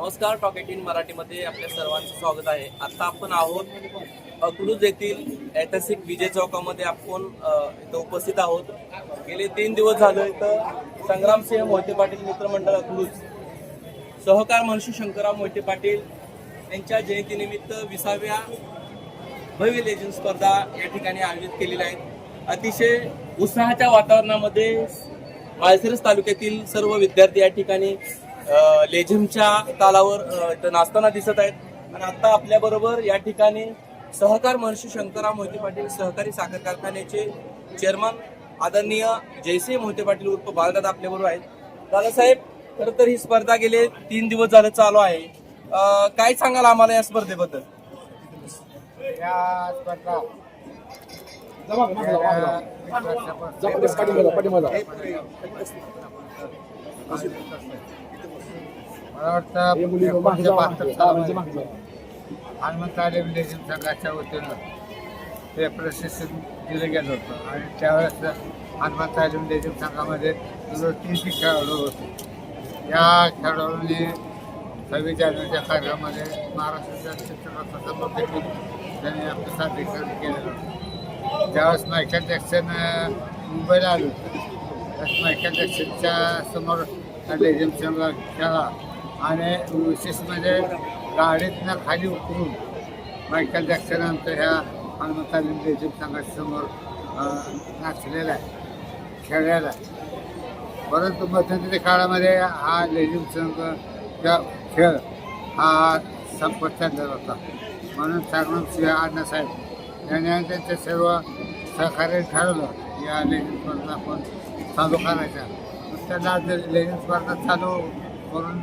नमस्कार talk eighteen मराठीमध्ये आपल्या सर्वांचं स्वागत आहे. आता आपण आहोत अकलूज येथील ऐतिहासिक विजय चौकामध्ये आपण इथं उपस्थित आहोत. गेले तीन दिवस झालं इथं संग्रामसिंह मोहिते पाटील मित्रमंडळ अकलूज सहकार मनशू शंकरराव मोहिते पाटील यांच्या जयंतीनिमित्त विसाव्या भव्य लेजन स्पर्धा या ठिकाणी आयोजित केलेल्या आहेत. अतिशय उत्साहाच्या वातावरणामध्ये माळशिरस तालुक्यातील सर्व विद्यार्थी या ठिकाणी लेझिमच्या तालावर नाचताना दिसत आहेत. आणि आता आपल्या बरोबर या ठिकाणी सहकार महर्षी शंकरराव मोहिते पाटील सहकारी साखर कारखान्याचे चेअरमन आदरणीय जयसिंह मोहिते पाटील उर्फ बालदादा आपल्या बरोबर आहेत. दादासाहेब खरं तर ही स्पर्धा गेले तीन दिवस झाले चालू आहे. अ, काय सांगाल आम्हाला या स्पर्धेबद्दल? या स्पर्धा मला वाटतं एकोणीसशे बहात्तर सालामध्ये हनुमंत आले लेझिम संघाच्या वतीनं ते प्रशिक्षण दिलं गेलं होतं. आणि त्यावेळेस हनुमंत आलिम लेझिम संघामध्ये तीनशे खेळाडू होते. या खेळाडूंनी सव्वीस जानेवारीच्या कार्यक्रमामध्ये महाराष्ट्राच्या चित्रपटाचा देखील त्यांनी आपलं सादरीकरण केलेलं होतं. त्यावेळेस मायकेल जॅक्सन मुंबईला आलो होतं. त्यावेळेस मायकेल जॅक्सनच्या समोर लेझिम संघ खेळा आणि विशेष म्हणजे गाडीतनं खाली उतरून मायकल जॅक्सन आमच्या ह्या हनुमंतालीम लेझिम संघासमोर नाचलेला आहे खेळलेला आहे. परंतु मध्यंतरी काळामध्ये हा लेझिम संघ खेळ हा संपत चाललेला होता. म्हणून संग्राम सिंह अण्णासाहेब यांनी आणि त्यांच्या सर्व सहकार्य ठरवलं या लेझिम स्पर्धा आपण चालू करायच्या पण त्यांना लेझिम स्पर्धा चालू करून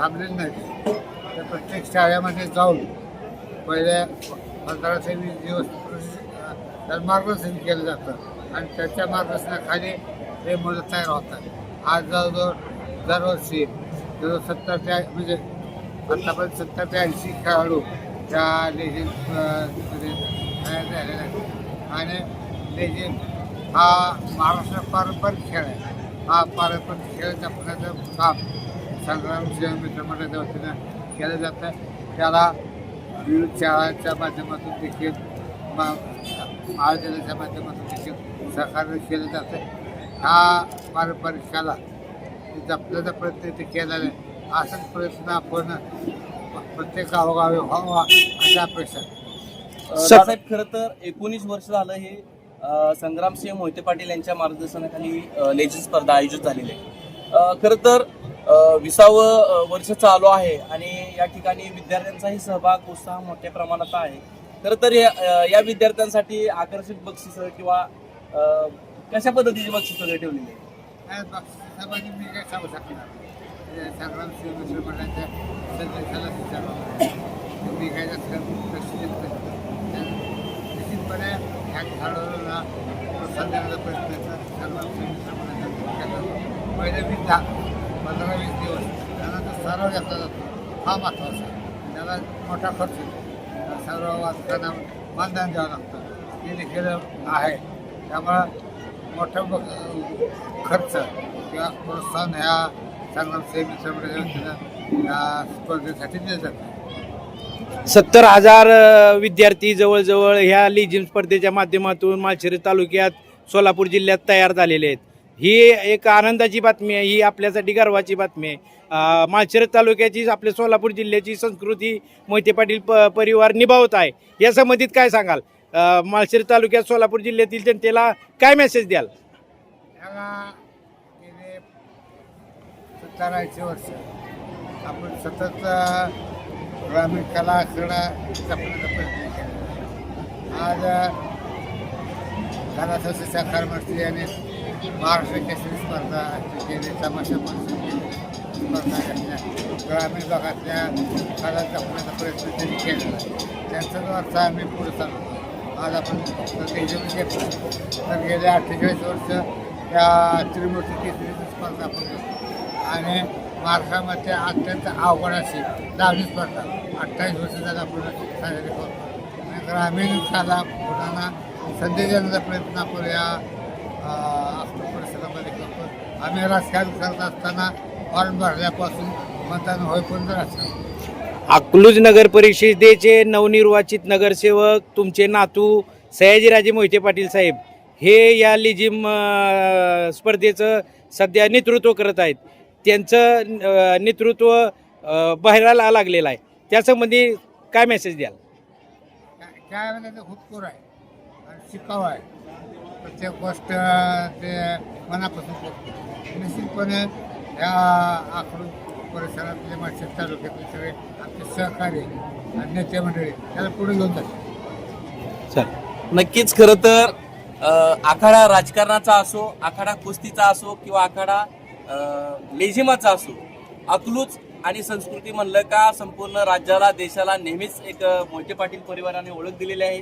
थांबलेली नाही. तर प्रत्येक शाळेमध्ये जाऊन पहिल्या पंधरा ते वीस दिवस प्रशिक्षण- मार्गदर्शन केलं जातं. आणि त्याच्या मार्गदर्शनाखाली हे मुलं तयार होतात. आज जवळजवळ दरवर्षी जवळ सत्तर ते म्हणजे आतापर्यंत सत्तर ते ऐंशी खेळाडू त्या लेझिम तयार झालेले आणि लेझिम हा महाराष्ट्र पारंपरिक खेळ आहे. हा पारंपरिक खेळ जपण्याचं काम संग्राम सिंह मित्रमंडळाच्या वतीनं केलं जातं. त्याला विविध शाळांच्या माध्यमातून देखील मा- महाविद्यालयाच्या माध्यमातून देखील सहकार्य केलं जातं. हा पारंपरिक कला जपण्याचा प्रयत्न ते केला आहे. असाच प्रयत्न आपण प्रत्येक गावोगावी व्हावा अशी अपेक्षा साहेब खरं तर एकोणीस वर्ष झालं हे संग्रामसिंह मोहिते पाटील यांच्या मार्गदर्शनाखाली लेझी स्पर्धा आयोजित झालेली आहे. खरं तर विसावं वर्ष चालू आहे आणि या ठिकाणी विद्यार्थ्यांचाही सहभाग उत्साह मोठ्या प्रमाणात आहे. खरं तर या या विद्यार्थ्यांसाठी आकर्षक बक्षिसं किंवा कशा पद्धतीची बक्षिसं वगैरे ठेवलेली आहे काय बक्षिसामध्ये मी काय सांगू शकणार म्हणजे संग्राम सिंह मित्र मंडळाच्या मी काय जास्त निश्चितपणे ह्या खेळाडूंना प्रोत्साहन देण्याचा प्रयत्न आहे. संग्राम सिंह मित्र मंडळाचा पंधरा वीस दिवस त्यांना तो सराव घेतला जातो. हा महत्त्वाचा आहे. त्याला मोठा खर्च येतो. त्या सराव वाचताना मानधन द्यावं लागतं. हे देखील आहे. त्यामुळं मोठा खर्च किंवा प्रोत्साहन ह्या संग्राम सेवी या स्पर्धेसाठी दिलं जातं. सत्तर हजार विद्यार्थी जवळजवळ ह्या लिजिम स्पर्धेच्या माध्यमातून माळशिरस तालुक्यात सोलापूर जिल्ह्यात तयार झालेले आहेत. ही एक आनंदाची बातमी आहे ही आपल्यासाठी गर्वाची बातमी आहे. माळशिरस तालुक्याची आपल्या सोलापूर जिल्ह्याची संस्कृती मोहिते पाटील प परिवार निभावत आहे. या संबंधित काय सांगाल? माळशिरस तालुक्यात सोलापूर जिल्ह्यातील जनतेला काय मेसेज द्याल? ह्याला वर्ष. आपण सतत ग्रामीण कला क्रीडा प्रयत्न केला आज कला साकार मंत्री यांनी महाराष्ट्र केसरी स्पर्धा केली तमाशा माणसाची स्पर्धा घेतल्या ग्रामीण भागातल्या कला जपण्याचा प्रयत्न त्यांनी केलेला त्यांचाच अर्थ आम्ही पुढे चालतो आज आपण टेलिव्हिजन घेतलं तर गेले अठ्ठेचाळीस वर्ष या त्रिमूर्ती केसरीची स्पर्धा आपण घेतो आणि महाराष्ट्रामध्ये अत्यंत आवड अशी दहावी स्पर्धा. अठ्ठावीस वर्ष झाला आपण साजरी करतो. आणि ग्रामीण कला मुलांना संधी देण्याचा प्रयत्न आपण या अं, अष्टक परिसरामध्ये करतो आम्ही राजकारण करत असताना फॉर्म भरल्यापासून मतदान होईपर्यंत असतं अकलूज नगर परिषदेचे नवनिर्वाचित नगरसेवक तुमचे नातू सयाजीराजे मोहिते पाटील साहेब हे या लिजिम स्पर्धेचं सध्या नेतृत्व करत आहेत. त्यांचं नेतृत्व बाहेरला लागलेलं आहे. त्यासंबंधी काय मेसेज द्याल? ते हुतपूर आहे शिकाऊ आहे. प्रत्येक गोष्ट ते मनापासून करतो. निश्चितपणे या आकडून परिसरातले मागच्या तालुक्यातले सगळे आमचे सहकारी आणि नेते मंडळी त्याला पुढे घेऊन जातात. चल. नक्कीच खरं तर आखाडा राजकारणाचा असो आखाडा कुस्तीचा असो किंवा आखाडा लेझिमाचा असो अकलूच आणि संस्कृती म्हणलं का संपूर्ण राज्याला देशाला नेहमीच एक मोठे मोहिते पाटील परिवाराने ओळख दिलेली आहे.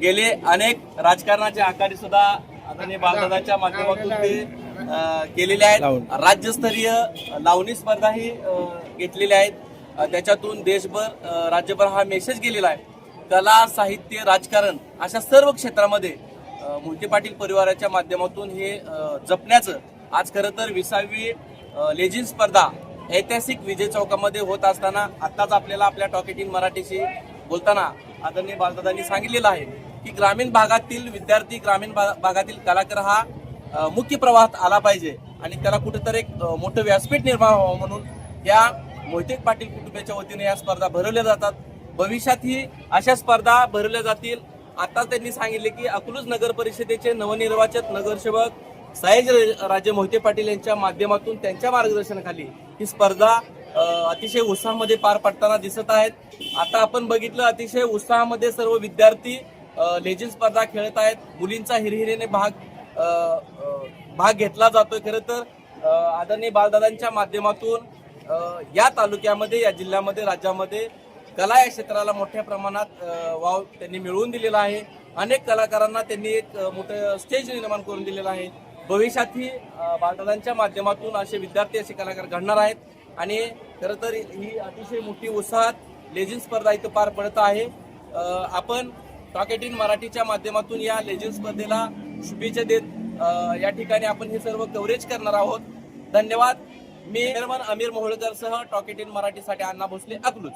गेले अनेक राजकारणाचे आखाडे सुद्धा आदरणीय बालदादाच्या माध्यमातून ते केलेले आहेत. राज्यस्तरीय लावणी स्पर्धाही घेतलेल्या आहेत. त्याच्यातून देशभर राज्यभर हा मेसेज गेलेला आहे. कला साहित्य राजकारण अशा सर्व क्षेत्रामध्ये मोहिते पाटील परिवाराच्या माध्यमातून हे जपण्याचं आज खरं तर विसावी अ, लेझिम स्पर्धा ऐतिहासिक विजय चौकामध्ये होत असताना आत्ताच आपल्याला आपल्या टॉकेटिंग मराठीशी बोलताना आदरणीय बालदादांनी सांगितलेलं आहे की ग्रामीण भागातील विद्यार्थी ग्रामीण भा- भागातील कलाकार हा मुख्य प्रवाहात आला पाहिजे आणि त्याला कुठेतरी एक मोठं व्यासपीठ निर्माण व्हावं म्हणून या मोहिते पाटील कुटुंबाच्या वतीने या स्पर्धा भरवल्या जातात. भविष्यातही अशा स्पर्धा भरवल्या जातील. आता त्यांनी सांगितले की अकलूज नगर परिषदेचे नवनिर्वाचित नगरसेवक साहेज राजे मोहिते पाटील यांच्या माध्यमातून त्यांच्या मार्गदर्शनाखाली ही स्पर्धा अतिशय उत्साहामध्ये पार पडताना दिसत आहेत. आता आपण बघितलं अतिशय उत्साहामध्ये सर्व विद्यार्थी लेजिन स्पर्धा खेळत आहेत. मुलींचा हिरहिरीने भाग भाग घेतला जातोय खरं तर. आदरणीय बालदादांच्या माध्यमातून या तालुक्यामध्ये या जिल्ह्यामध्ये राज्यामध्ये कला या क्षेत्राला मोठ्या प्रमाणात वाव त्यांनी मिळवून दिलेला आहे. अनेक कलाकारांना त्यांनी एक मोठं स्टेज निर्माण करून दिलेलं आहे. भविष्यातही बालदादांच्या माध्यमातून असे विद्यार्थी असे कलाकार घडणार आहेत. आणि खरं तर ही अतिशय मोठी उत्साहात लेझिम स्पर्धा इथं पार पडत आहे. आपण टॉकेट इन मराठीच्या माध्यमातून या लेझिम स्पर्धेला शुभेच्छा देत या ठिकाणी आपण हे सर्व कव्हरेज करणार आहोत. धन्यवाद. मी निर्मन अमीर मोहोळकर सह टॉकेट इन मराठीसाठी अण्णा भोसले अकलूज.